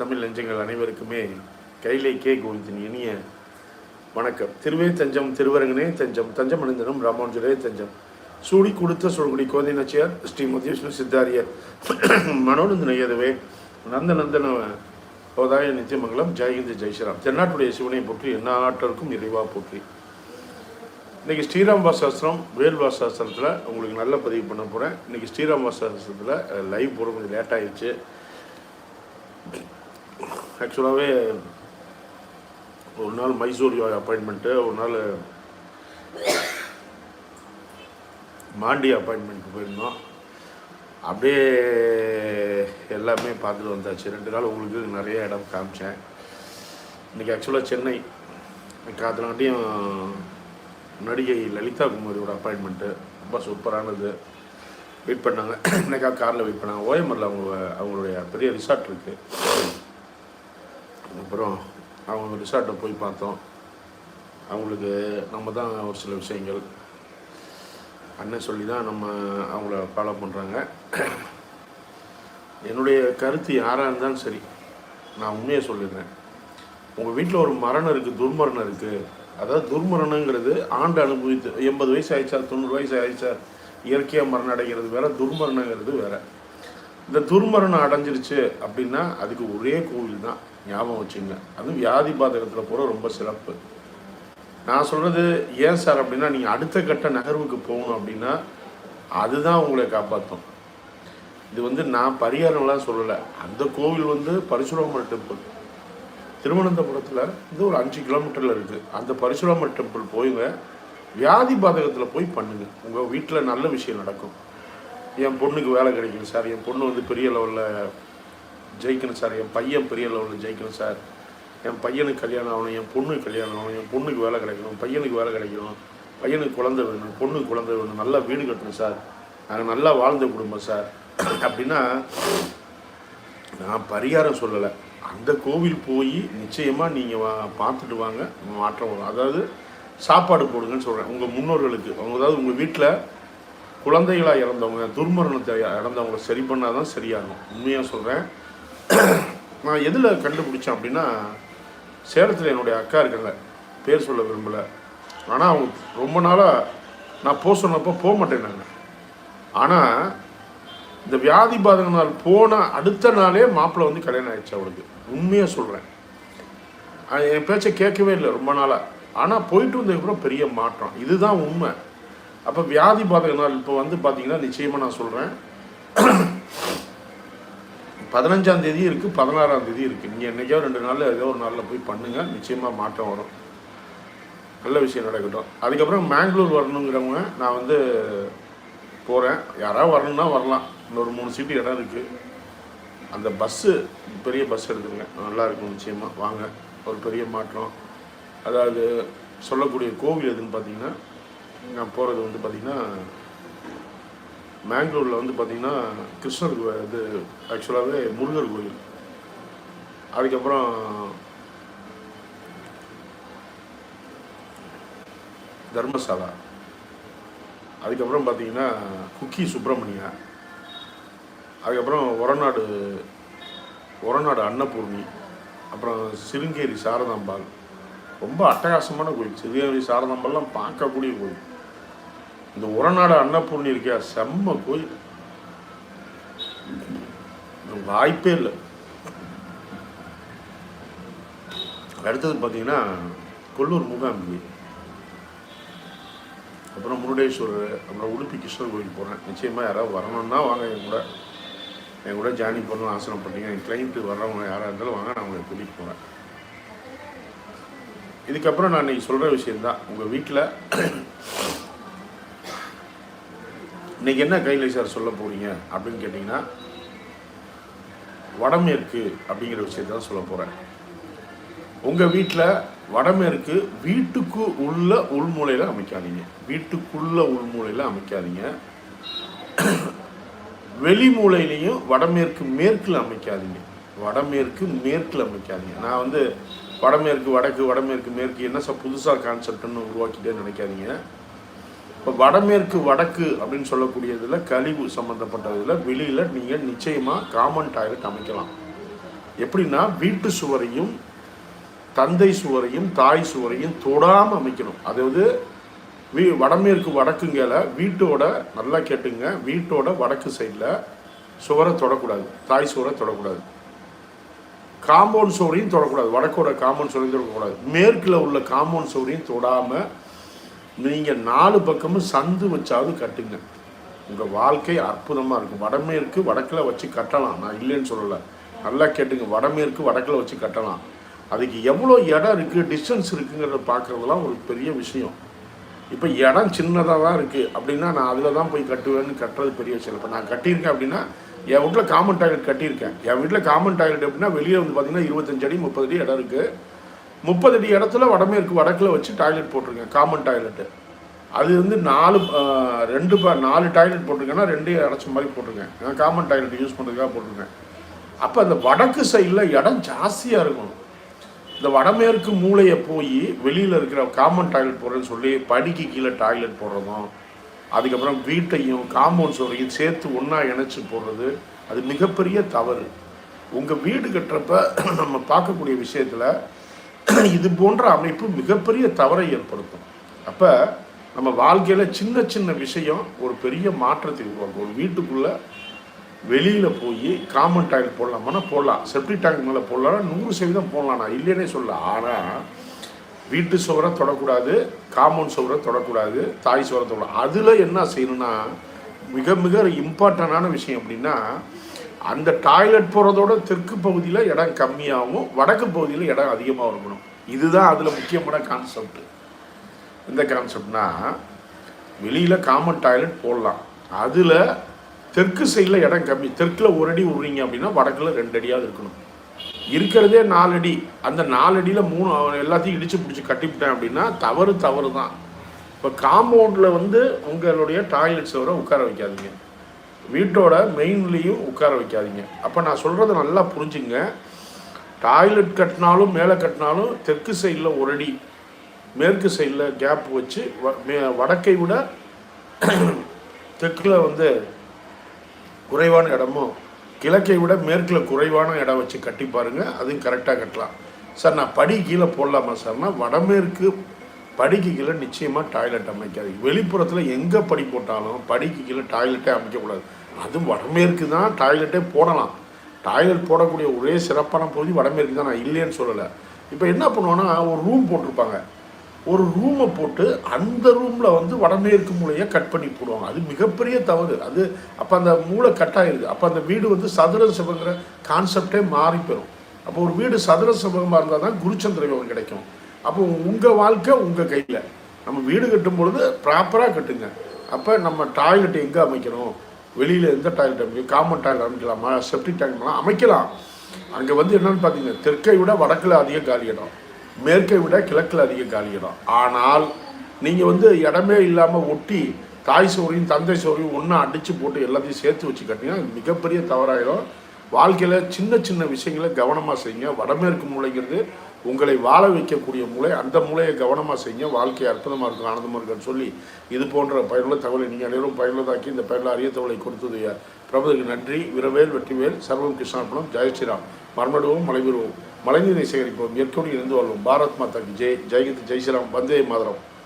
தமிழ் நெஞ்சங்கள் அனைவருக்குமே கைலை கே கோவிந்தின் இனிய வணக்கம். திருவே தஞ்சம் திருவரங்கனே தஞ்சம் தஞ்சம் அணிந்தனும் ராமானுஜரே தஞ்சம். சூடி கொடுத்த சுழகுடி கோதை நச்சியார் ஸ்ரீ விஷ்ணு சித்தாரியர். மனோநந்த நையதுவே நந்த நந்தன போதாய நித்தியமங்கலம் ஜெயஹிந்த் ஜெய்ஸ்ராம் தென்னாட்டுடைய சிவனை போற்றி எல்லா ஆட்டருக்கும் நிறைவா போற்றி. இன்னைக்கு ஸ்ரீராம் வாசாஸ்திரம் வேல் வாசாஸ்திரத்தில் உங்களுக்கு நல்ல பதிவு பண்ண போகிறேன் இன்னைக்கு ஸ்ரீராம் வாசாஸ்திரத்தில் லைவ் போகிற கொஞ்சம் லேட் ஆயிடுச்சு. ஆக்சுவலாகவே ஒரு நாள் மைசூர் அப்பாயின்மெண்ட்டு ஒரு நாள் மாண்டி அப்பாயின்மெண்ட்டு போயிருந்தோம். அப்படியே எல்லாமே பார்த்துட்டு வந்தாச்சு. ரெண்டு நாள் உங்களுக்கு நிறைய இடம் காமிச்சேன். இன்றைக்கி ஆக்சுவலாக சென்னை காத்தனாட்டியும் நடிகை லலிதா குமாரியோட அப்பாயின்மெண்ட்டு ரொம்ப சூப்பரானது. வெயிட் பண்ணாங்க. இன்னைக்காக காரில் வெயிட் பண்ணாங்க. ஓஎம்ஆரில் அவங்க அவங்களுடைய பெரிய ரிசார்ட் இருக்குது அப்புறம் அவங்க ரிசார்ட்டை போய் பார்த்தோம். அவங்களுக்கு நம்ம தான் ஒரு சில விஷயங்கள். அண்ணன் சொல்லி தான் நம்ம அவங்கள ஃபாலோ பண்ணுறாங்க என்னுடைய கருத்து யாராக இருந்தாலும் சரி நான் உண்மையை சொல்லிடுறேன். உங்கள் வீட்டில் ஒரு மரணம் இருக்குது துர்மரணம் இருக்குது அதாவது துர்மரணங்கிறது ஆண்டு அனுபவித்து எண்பது வயசு ஆயிடுச்சா தொண்ணூறு வயசு ஆயிடுச்சா இயற்கையாக மரணம் அடைகிறது வேறு துர்மரணங்கிறது வேறு. இந்த துர்மரணம் அடைஞ்சிருச்சு அப்படின்னா அதுக்கு ஒரே கோவில் தான் ஞாபகம் வச்சுங்க அதுவும் வியாதி பாதகத்தில் போகிற ரொம்ப சிறப்பு. நான் சொல்கிறது ஏன் சார் அப்படின்னா நீங்கள் அடுத்த கட்ட நகர்வுக்கு போகணும் அப்படின்னா அதுதான் உங்களை காப்பாற்றும் இது வந்து நான் பரிகாரம்லாம் சொல்லலை. அந்த கோவில் வந்து பரசுராமர் டெம்பிள் திருவனந்தபுரத்தில் இது ஒரு அஞ்சு கிலோமீட்டரில் இருக்குது அந்த பரசுராமர் டெம்பிள் போயுங்க. வியாதி பாதகத்தில் போய் பண்ணுங்கள் உங்கள் வீட்டில் நல்ல விஷயம் நடக்கும். என் பொண்ணுக்கு வேலை கிடைக்கணும் சார். என் பொண்ணு வந்து பெரிய லெவலில் ஜெயிக்கணும் சார். என் பையன் பெரிய லெவலில் ஜெயிக்கணும் சார். என் பையனுக்கு கல்யாணம் ஆகணும் என் பொண்ணுக்கு கல்யாணம் ஆகணும் என் பொண்ணுக்கு வேலை கிடைக்கணும் பையனுக்கு வேலை கிடைக்கணும் பையனுக்கு குழந்தை வேணும் பொண்ணுக்கு குழந்தை வேணும் நல்லா வீடு கட்டணும் சார். நாங்கள் நல்லா வாழ்ந்த குடும்பம் சார். அப்படின்னா நான் பரிகாரம் சொல்லலை. அந்த கோவில் போய் நிச்சயமாக நீங்கள் வா பார்த்துட்டு வாங்க. மாற்றம் வரும். அதாவது சாப்பாடு போடுங்கன்னு சொல்கிறேன் உங்கள் முன்னோர்களுக்கு அவங்க அதாவது உங்கள் வீட்டில் குழந்தைகளாக இறந்தவங்க துர்மரணத்தை இறந்தவங்களை சரி பண்ணால் தான் சரியாகும். உண்மையாக சொல்கிறேன் நான் எதில் கண்டுபிடிச்சேன் அப்படின்னா சேலத்தில் என்னுடைய அக்கா இருக்காங்க. பேர் சொல்ல விரும்பலை. ஆனால் அவங்க ரொம்ப நாளாக நான் போக சொன்னப்போ போக மாட்டேன்னாங்க ஆனால் இந்த வியாதி பாதக நாள் போன அடுத்த நாளே மாப்பிள்ளை வந்து கல்யாணம் ஆயிடுச்சு அவளுக்கு. உண்மையாக சொல்கிறேன் என் பேச்சை கேட்கவே இல்லை ரொம்ப நாளாக ஆனால் போயிட்டு வந்ததுக்கப்புறம் பெரிய மாற்றம். இதுதான் உண்மை. அப்போ வியாதி பாதக நாள் இப்போ வந்து பார்த்தீங்கன்னா நிச்சயமாக நான் சொல்கிறேன் பதினஞ்சாம் தேதி இருக்குது பதினாறாம் தேதி இருக்குது நீங்கள் என்றைக்கோ ரெண்டு நாளில் ஏதோ ஒரு நாளில் போய் பண்ணுங்கள் நிச்சயமாக மாற்றம் வரும். நல்ல விஷயம் நடக்கட்டும். அதுக்கப்புறம் மேங்களூர் வரணுங்கிறவங்க நான் வந்து போகிறேன் யாராவது வரணும்னா வரலாம். இன்னொரு மூணு சீட்டு இடம் இருக்குது அந்த பஸ்ஸு பெரிய பஸ் எடுத்துங்க நல்லா இருக்கும் நிச்சயமாக வாங்க. ஒரு பெரிய மாற்றம். அதாவது சொல்லக்கூடிய கோவில் எதுன்னு பார்த்தீங்கன்னா நான் போகிறது வந்து பார்த்திங்கன்னா மேங்களூரில் வந்து பார்த்திங்கன்னா கிருஷ்ணர் கோயில் இது ஆக்சுவலாகவே முருகர் கோயில் அதுக்கப்புறம் தர்மசாலா. அதுக்கப்புறம் பார்த்தீங்கன்னா குக்கி சுப்பிரமணியா. அதுக்கப்புறம் ஒரநாடு ஒரநாடு அன்னபூர்ணி. அப்புறம் சிருங்கேரி சாரதாம்பாள். ரொம்ப அட்டகாசமான கோயில் சிருங்கேரி சாரதாம்பாள்லாம் பார்க்கக்கூடிய கோயில் இந்த உரநாடு அன்னபூர்ணி இருக்கியா செம்ம கோயில். வாய்ப்பே இல்லை. அடுத்தது பார்த்தீங்கன்னா கொல்லூர் மூகாம்பி அப்புறம் முருடேஸ்வரர் அப்புறம் உடுப்பி கிருஷ்ணர் கோயில் போகிறேன் நிச்சயமாக யாராவது வரணும்னா வாங்க என் கூட. என் கூட ஜாயின் பண்ணணும் ஆசனப்பட்டீங்க என் கிளைண்ட்டு வர்றவங்க யாராக இருந்தாலும் வாங்க நான் உங்களை கூட்டிகிட்டு போகிறேன் இதுக்கப்புறம் நான் இன்னைக்கு சொல்கிற விஷயந்தான் உங்கள் வீட்டில் இன்னைக்கு என்ன கைலை சார் சொல்ல போகிறீங்க அப்படின்னு கேட்டிங்கன்னா வடமேற்கு அப்படிங்கிற விஷயத்தை தான் சொல்ல போகிறேன் உங்கள் வீட்டில் வடமேற்கு வீட்டுக்கு உள்ள உள்மூலையில் அமைக்காதீங்க. வீட்டுக்குள்ள உள்மூலையில் அமைக்காதீங்க. வெளி மூலையிலையும் வடமேற்கு மேற்கில் அமைக்காதீங்க. வடமேற்கு மேற்கில் அமைக்காதீங்க. நான் வந்து வடமேற்கு வடக்கு வடமேற்கு மேற்கு என்ன சார் புதுசாக கான்செப்ட்னு உருவாக்கிட்டே நினைக்காதீங்க. இப்போ வடமேற்கு வடக்கு அப்படின்னு சொல்லக்கூடியதில் கழிவு சம்மந்தப்பட்டதில் வெளியில் நீங்கள் நிச்சயமாக காமன் டாய்லெட் அமைக்கலாம். எப்படின்னா வீட்டு சுவரையும் தந்தை சுவரையும் தாய் சுவரையும் தொடாமல் அமைக்கணும். அதாவது வீ வடமேற்கு வடக்குங்கிற வீட்டோட நல்லா கேட்டுங்க வீட்டோட வடக்கு சைடில் சுவரை தொடக்கூடாது. தாய் சுவரை தொடக்கூடாது. காம்பவுண்ட் சுவரையும் தொடக்கூடாது. வடக்கோட காம்பவுண்ட் சுவரையும் தொடக்கூடாது. மேற்கில் உள்ள காம்பவுண்ட் சுவரையும் தொடாமல் நீங்கள் நாலு பக்கமும் சந்து வச்சாவது கட்டுங்க. உங்கள் வாழ்க்கை அற்புதமாக இருக்கும். வடமேற்கு வடக்கில் வச்சு கட்டலாம். நான் இல்லைன்னு சொல்லலை. நல்லா கேட்டுங்க. வடமேற்கு வடக்கில் வச்சு கட்டலாம். அதுக்கு எவ்வளோ இடம் இருக்குது டிஸ்டன்ஸ் இருக்குங்கிறத பார்க்குறதுலாம் ஒரு பெரிய விஷயம். இப்போ இடம் சின்னதாக தான் இருக்குது அப்படின்னா நான் அதில் தான் போய் கட்டுவேன்னு கட்டுறது பெரிய விஷயம் இப்போ நான் கட்டியிருக்கேன் அப்படின்னா என் வீட்டில் காமன் டாய்லெட் கட்டியிருக்கேன். என் வீட்டில் காமன் டாய்லெட் அப்படின்னா வெளியே வந்து பார்த்தீங்கன்னா இருபத்தஞ்சடி முப்பது அடி இடம் இருக்குது முப்பது அடி இடத்துல வடமேற்கு வடக்கில் வச்சு டாய்லெட் போட்டிருக்கேன் காமன் டாய்லெட்டு அது வந்து நாலு ரெண்டு ப நாலு டாய்லெட் போட்டிருக்கேன்னா ரெண்டையும் அடைச்ச மாதிரி போட்டிருக்கேன். நான் காமன் டாய்லெட் யூஸ் பண்ணுறதுக்காக போட்டிருக்கேன். அப்போ அந்த வடக்கு சைடில் இடம் ஜாஸ்தியாக இருக்கணும் இந்த வடமேற்கு மூலையை போய் வெளியில் இருக்கிற காமன் டாய்லெட் போடுறேன்னு சொல்லி படிக்கு கீழே டாய்லெட் போடுறதும் அதுக்கப்புறம் வீட்டையும் காம்பவுண்ட் சுவரையும் சேர்த்து ஒன்றா இணைச்சி போடுறது அது மிகப்பெரிய தவறு. உங்கள் வீடு கட்டுறப்ப நம்ம பார்க்கக்கூடிய விஷயத்தில் இது போன்ற அமைப்பு மிகப்பெரிய தவறை ஏற்படுத்தும். அப்போ நம்ம வாழ்க்கையில் சின்ன சின்ன விஷயம் ஒரு பெரிய மாற்றத்தை உருவாக்கும். ஒரு வீட்டுக்குள்ளே வெளியில் போய் காமன் டாய்லெட் போடலாமானா போடலாம். செப்டி டேங்க் மேலே போடலாம் நூறு சதவீதம் போடலாம் நான் இல்லைன்னே சொல்ல ஆனால் வீட்டு சுவரை தொடக்கூடாது காமன் சுவரை தொடக்கூடாது தாய் சுவரை தொடக்கூடாது. அதில் என்ன செய்யணும்னா மிக மிக இம்பார்ட்டண்டான விஷயம் அப்படின்னா அந்த டாய்லெட் போகிறதோட தெற்கு பகுதியில் இடம் கம்மியாகவும் வடக்கு பகுதியில் இடம் அதிகமாக இருக்கணும். இதுதான் அதில் முக்கியமான கான்செப்ட் இந்த கான்செப்ட்னா வெளியில் காமன் டாய்லெட் போடலாம். அதில் தெற்கு சைடில் இடம் கம்மி. தெற்கில் ஒரு அடி விடுறீங்க அப்படின்னா வடக்கில் ரெண்டு அடியாவது இருக்கணும். இருக்கிறதே நாலு அடி. அந்த நாலு அடியில் மூணு எல்லாத்தையும் இடித்து பிடிச்சி கட்டிவிட்டேன் அப்படின்னா தவறு தவறு தான் இப்போ காம்பவுண்டில் வந்து உங்களுடைய டாய்லெட் சவரை உட்கார வைக்காதீங்க. வீட்டோட மெயின்லேயும் உட்கார வைக்காதீங்க. அப்போ நான் சொல்கிறத நல்லா புரிஞ்சுங்க. டாய்லெட் கட்டினாலும் மேலே கட்டினாலும் தெற்கு சைடில் ஒரு அடி மேற்கு சைடில் கேப் வச்சு வ- மே- வடக்கை விட தெற்கில் வந்து குறைவான இடமும் கிழக்கை விட மேற்கில் குறைவான இடம் வச்சு கட்டி பாருங்க அதுவும் கரெக்டாக கட்டலாம். சார் நான் படி கீழே போடலாமா சார்னா வடமேற்கு படிக்கு கீழே நிச்சயமாக டாய்லெட் அமைக்காதீங்க. வெளிப்புறத்தில் எங்கே படி போட்டாலும் படிக்கு கீழே டாய்லெட்டே அமைக்கக்கூடாது. அதுவும் வடமேற்கு தான் டாய்லெட்டே போடலாம். டாய்லெட் போடக்கூடிய ஒரே சிறப்பான பகுதி வடமேற்கு தான் நான் இல்லைன்னு சொல்லலை. இப்போ என்ன பண்ணுவோன்னா ஒரு ரூம் போட்டிருப்பாங்க. ஒரு ரூமை போட்டு அந்த ரூமில் வந்து வடமேற்கு மூலையை கட் பண்ணி போடுவாங்க. அது மிகப்பெரிய தவறு. அது அப்போ அந்த மூளை கட் ஆயிருது. அப்போ அந்த வீடு வந்து சதுர சிவங்கிற கான்செப்டே மாறி போயிடும் அப்போ ஒரு வீடு சதுர சிவகமாக இருந்தால் தான் குருச்சந்திர யோகம் கிடைக்கும். அப்போ உங்கள் வாழ்க்கை உங்கள் கையில். நம்ம வீடு கட்டும் பொழுது ப்ராப்பராக கட்டுங்க. அப்போ நம்ம டாய்லெட் எங்கே அமைக்கணும்? வெளியில் எந்த டாய்லெட் அமைக்கும் காமன் டாய்லெட் அமைக்கலாமா? செப்டிக் டேங்க்லாம் அமைக்கலாம். அங்கே வந்து என்னென்னு பார்த்தீங்கன்னா தெற்கை விட வடக்கில் அதிக காலி இடம். மேற்கை விட கிழக்கில் அதிக காலி இடம். ஆனால் நீங்கள் வந்து இடமே இல்லாமல் ஒட்டி தாய் சோறையும் தந்தை சோறையும் ஒன்றா அடித்து போட்டு எல்லாத்தையும் சேர்த்து வச்சு கட்டிங்கன்னா அது மிகப்பெரிய தவறாயிடும் வாழ்க்கையில் சின்ன சின்ன விஷயங்களை கவனமாக செய்யுங்க. வடமேற்கு மூளைங்கிறது உங்களை வாழ வைக்கக்கூடிய மூளை அந்த மூளையை கவனமாக செய்ய வாழ்க்கை அற்புதமாக இருக்கும் ஆனந்தமாக இருக்குன்னு சொல்லி இது போன்ற பயனுள்ள தகவலை நீங்கள் அனைவரும் பயனுள்ளதாக்கி இந்த பயனுள்ள அரிய தகவலை கொடுத்தது பிரபுக்கு நன்றி. விரவேல் வெற்றிவேல் சர்வம் கிருஷ்ணார்பணம். ஜெயஸ்ரீராம் மர்மடுவோம் மலைவிடுவோம் மழைநீரை சேகரிப்போம். இயற்கையோடு இருந்து வாழ்வோம். பாரத் மாதா ஜெய். ஜெயகித் ஜெய்ஸ்ரீராம் வந்தே மாதரம்.